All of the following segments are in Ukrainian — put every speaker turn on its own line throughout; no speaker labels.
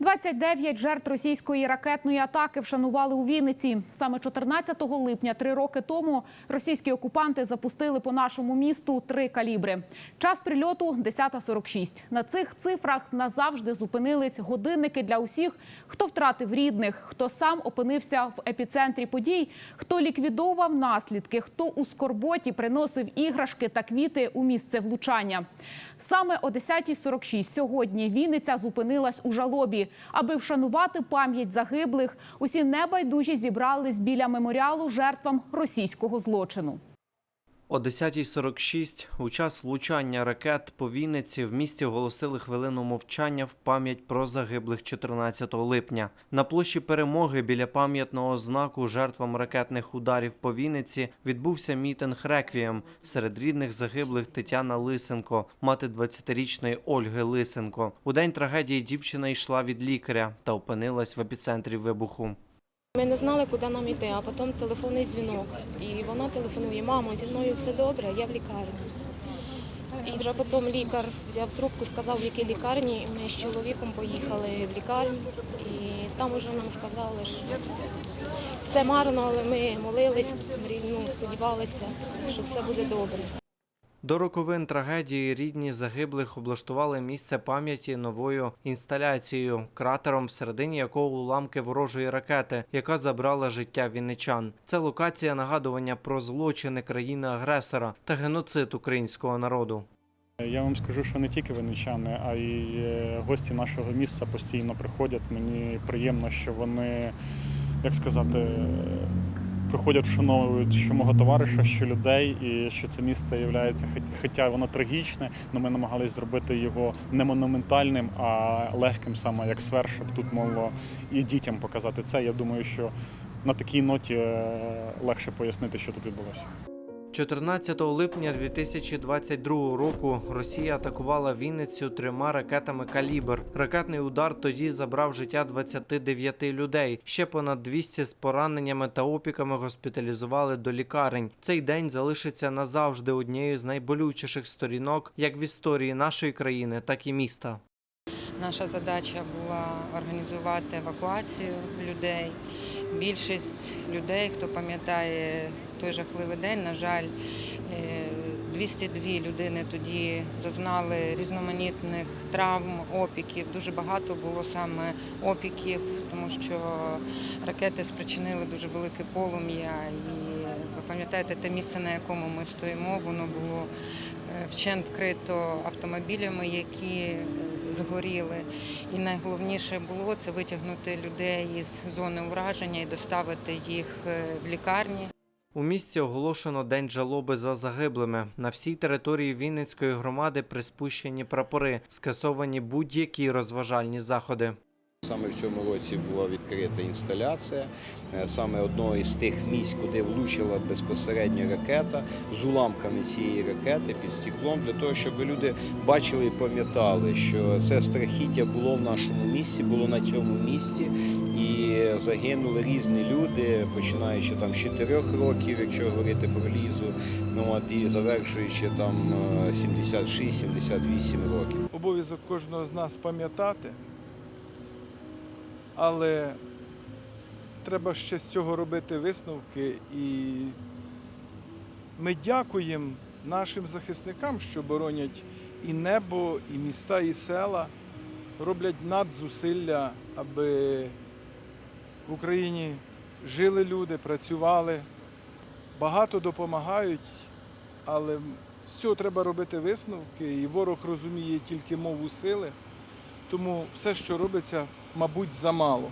29 жертв російської ракетної атаки вшанували у Вінниці. Саме 14 липня, три роки тому, російські окупанти запустили по нашому місту три калібри. Час прильоту 10.46. На цих цифрах назавжди зупинились годинники для усіх, хто втратив рідних, хто сам опинився в епіцентрі подій, хто ліквідовував наслідки, хто у скорботі приносив іграшки та квіти у місце влучання. Саме о 10.46 сьогодні Вінниця зупинилась у жалобі. Аби вшанувати пам'ять загиблих, усі небайдужі зібрались біля меморіалу жертвам російського злочину.
О 10.46 у час влучання ракет по Вінниці в місті оголосили хвилину мовчання в пам'ять про загиблих 14 липня. На площі перемоги біля пам'ятного знаку жертвам ракетних ударів по Вінниці відбувся мітинг реквієм. Серед рідних загиблих Тетяна Лисенко, мати 20-річної Ольги Лисенко. У день трагедії дівчина йшла від лікаря та опинилась в епіцентрі вибуху.
Ми не знали, куди нам йти, а потім телефонний дзвінок. І вона телефонує, мамо, зі мною все добре, я в лікарні. І вже потім лікар взяв трубку, сказав, в якій лікарні. І ми з чоловіком поїхали в лікарню. І там вже нам сказали, що все марно, але ми молились, ну, сподівалися, що все буде добре.
До роковин трагедії рідні загиблих облаштували місце пам'яті новою інсталяцією, кратером, всередині якого уламки ворожої ракети, яка забрала життя вінничан. Це локація нагадування про злочини країни-агресора та геноцид українського народу.
Я вам скажу, що не тільки винничани, а й е, гості нашого місця постійно приходять. Мені приємно, що вони, як сказати, приходять, вшановують що мого товариша, що людей, і що це місто є, хоча воно трагічне, але ми намагалися зробити його не монументальним, а легким, саме як сфер, щоб тут могло і дітям показати це. Я думаю, що на такій ноті е, легше пояснити, що тут відбулося.
14 липня 2022 року Росія атакувала Вінницю трьома ракетами «Калібр». Ракетний удар тоді забрав життя 29 людей. Ще понад 200 з пораненнями та опіками госпіталізували до лікарень. Цей день залишиться назавжди однією з найболючіших сторінок як в історії нашої країни, так і міста.
Наша задача була організувати евакуацію людей. Більшість людей, хто пам'ятає той жахливий день, на жаль, е, 202 людини тоді зазнали різноманітних травм, опіків. Дуже багато було саме опіків, тому що ракети спричинили дуже велике полум'я. І ви пам'ятаєте, те місце, на якому ми стоїмо, воно було е, вчен вкрито автомобілями, які е, згоріли. І найголовніше було це витягнути людей із зони ураження і доставити їх е, в лікарні.
У місті оголошено день жалоби за загиблими. На всій території Вінницької громади приспущені прапори, скасовані будь-які розважальні заходи.
Саме в цьому році була відкрита інсталяція е, саме одного із тих місць, куди влучила безпосередньо ракета з уламками цієї ракети під стеклом, для того, щоб люди бачили і пам'ятали, що це страхіття було в нашому місті, було на цьому місці, і загинули різні люди, починаючи там з 4 років, якщо говорити про лізу, ну от і завершуючи там е, 76-78 років.
обов'язок кожного з нас пам'ятати, але треба ще з цього робити висновки. І ми дякуємо нашим захисникам, що боронять і небо, і міста, і села, роблять надзусилля, аби в Україні жили люди, працювали, багато допомагають, але з цього треба робити висновки, і ворог розуміє тільки мову сили, тому все, що робиться, мабуть, замало.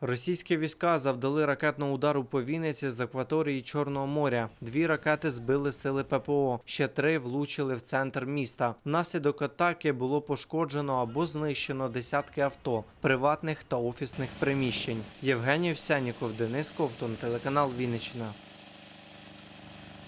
Російські війська завдали ракетного удару по Вінниці з акваторії Чорного моря. Дві ракети збили сили ППО. Ще три влучили в центр міста. Внаслідок атаки було пошкоджено або знищено десятки авто, приватних та офісних приміщень. Євгеній Овсяніков, Денис Ковтун, телеканал Вінниччина.